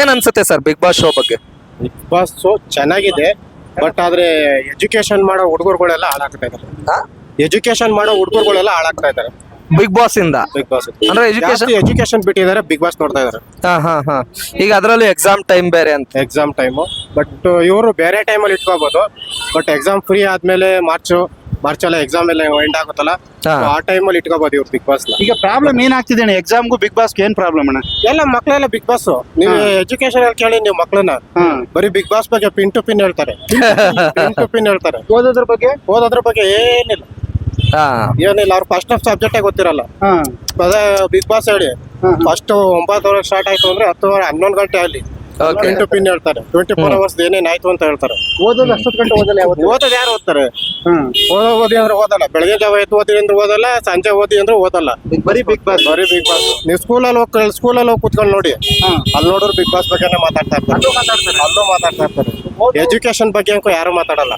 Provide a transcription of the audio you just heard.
ಏನ್ ಅನ್ಸುತ್ತೆ sir big boss show ಬಗ್ಗೆ? ಬಿಗ್ ಬಾಸ್ ಶೋ ಚೆನ್ನಾಗಿದೆ ಬಟ್ ಆದ್ರೆ ಎಜುಕೇಶನ್ ಮಾಡೋ ಹುಡುಗರುಗಳೆಲ್ಲ ಹಾಳಾಗ್ತಾ ಇದಾರೆ. ಎಜುಕೇಶನ್ ಮಾಡೋ ಹುಡುಗರುಗಳೆಲ್ಲ ಹಾಳಾಗ್ತಾ ಇದಾರೆ. ಬಿಗ್ ಬಾಸ್ ಇಂದ? Big boss. ಅಂದ್ರೆ ಎಜುಕೇಶನ್ ಎಜುಕೇಶನ್ ಬಿಟ್ಟಿದ್ದಾರೆ ಬಿಗ್ ಬಾಸ್ ನೋಡ್ತಾ ಇದಾರೆ. ಹಾ ಹಾ ಹಾ. ಈಗ ಅದರಲ್ಲೂ ಎಕ್ಸಾಮ್ ಟೈಮ್ ಬೇರೆ ಅಂತ. ಎಕ್ಸಾಮ್ ಟೈಮು ಬಟ್ ಇವರು ಬೇರೆ ಟೈಮಲ್ಲಿ ಇಟ್ಕೋಬಹುದು ಬಟ್ ಎಕ್ಸಾಮ್ ಫ್ರೀ ಆದ್ಮೇಲೆ ಮಾರ್ಚ್ ಮಾರ್ಚ್ ಎಲ್ಲ ಎಕ್ಸಾಮ್ ಎಲ್ಲ ಎಂಡ್ ಆಗುತ್ತಲ್ಲ? ಹಾ. so ಆ ಟೈಮಲ್ಲಿ ಇಟ್ಕೋಬಹುದು ಇವ್ರು ಬಿಗ್ ಬಾಸ್ ಈಗ ಪ್ರಾಬ್ಲಮ್ ಏನಾಗ್ತಿದೆ ಅಣ್ಣ? ಎಕ್ಸಾಮ್ಗೂ ಬಿಗ್ ಬಾಸ್ಗೆ ಏನ್ ಪ್ರಾಬ್ಲಮ್ ಅಣ್ಣ? ಎಲ್ಲ ಮಕ್ಕಳೆಲ್ಲ ಬಿಗ್ ಬಾಸ್ ನೀವು ಎಜುಕೇಶನ್ ಅಲ್ಲಿ ಕೇಳಿ ನೀವು ಮಕ್ಕಳನ್ನ ಬರಿ ಬರೀ ಬಿಗ್ ಬಾಸ್ ಬಗ್ಗೆ ಪಿನ್ ಟು ಪಿನ್ ಹೇಳ್ತಾರೆ. ಪಿನ್ ಟು ಪಿನ್ ಹೇಳ್ತಾರೆ. ಓದೋದ್ರ ಬಗ್ಗೆ? ಓದೋದ್ರ ಬಗ್ಗೆ ಏನಿಲ್ಲ. ಹಾ. ಏನಿಲ್ಲ ಅವ್ರು ಫಸ್ಟ್ ಆಫ್ ಸಬ್ಜೆಕ್ಟೇ ಗೊತ್ತಿರಲ್ಲ. ಹಾ. ಅದೇ ಬಿಗ್ ಬಾಸ್ ಹೇಳಿ. ಫಸ್ಟ್ ಒಂಬತ್ತುವರೆ ಸ್ಟಾರ್ಟ್ ಆಯ್ತು ಅಂದ್ರೆ ಹತ್ತುವರೆ ಹನ್ನೊಂದು ಗಂಟೆ ಅಲ್ಲಿ. Okay. ಪಿನ್ ಹೇಳ್ತಾರೆ ಟ್ವೆಂಟಿ ಫೋರ್ ಅವರ್ಸ್ ಏನೇನ್ ಆಯ್ತು ಅಂತ ಹೇಳ್ತಾರೆ. ಓದೋದು ಅಷ್ಟೊತ್ತು ಗಂಟೆ ಓದಲ್ಲ ಯಾವತ್ತು? ಓದೋದು ಯಾರು ಓದ್ತಾರೆ? ಹ್ಮ್. ಓದೋ ಓದಿ ಅಂದ್ರೆ ಓದಲ್ಲ. ಬೆಳಗ್ಗೆ ಜಾವ ಎದ್ದು ಓದಿ ಅಂದ್ರೆ ಓದಲ್ಲ ಸಂಜೆ ಓದಿ ಅಂದ್ರೆ ಓದಲ್ಲ. ಬರೀ ಬಿಗ್ ಬಾಸ್ ಬರೀ ಬಿಗ್ ಬಾಸ್ ನೀವು ಸ್ಕೂಲಲ್ಲಿ ಹೋಗಿ ಸ್ಕೂಲಲ್ಲಿ ಹೋಗಿ ಕುತ್ಕೊಂಡು ನೋಡಿ. ಅಲ್ ಅಲ್ಲಿ ನೋಡೋರು ಬಿಗ್ ಬಾಸ್ ಬಗ್ಗೆನೇ ಮಾತಾಡ್ತಾ ಇರ್ತಾರೆ. ಅಲ್ಲೂ ಮಾತಾಡ್ತಾರೆ. ಅಲ್ಲೂ ಮಾತಾಡ್ತಾ ಇರ್ತಾರೆ. ಎಜುಕೇಶನ್ ಬಗ್ಗೆ ಯಾರು ಮಾತಾಡಲ್ಲ.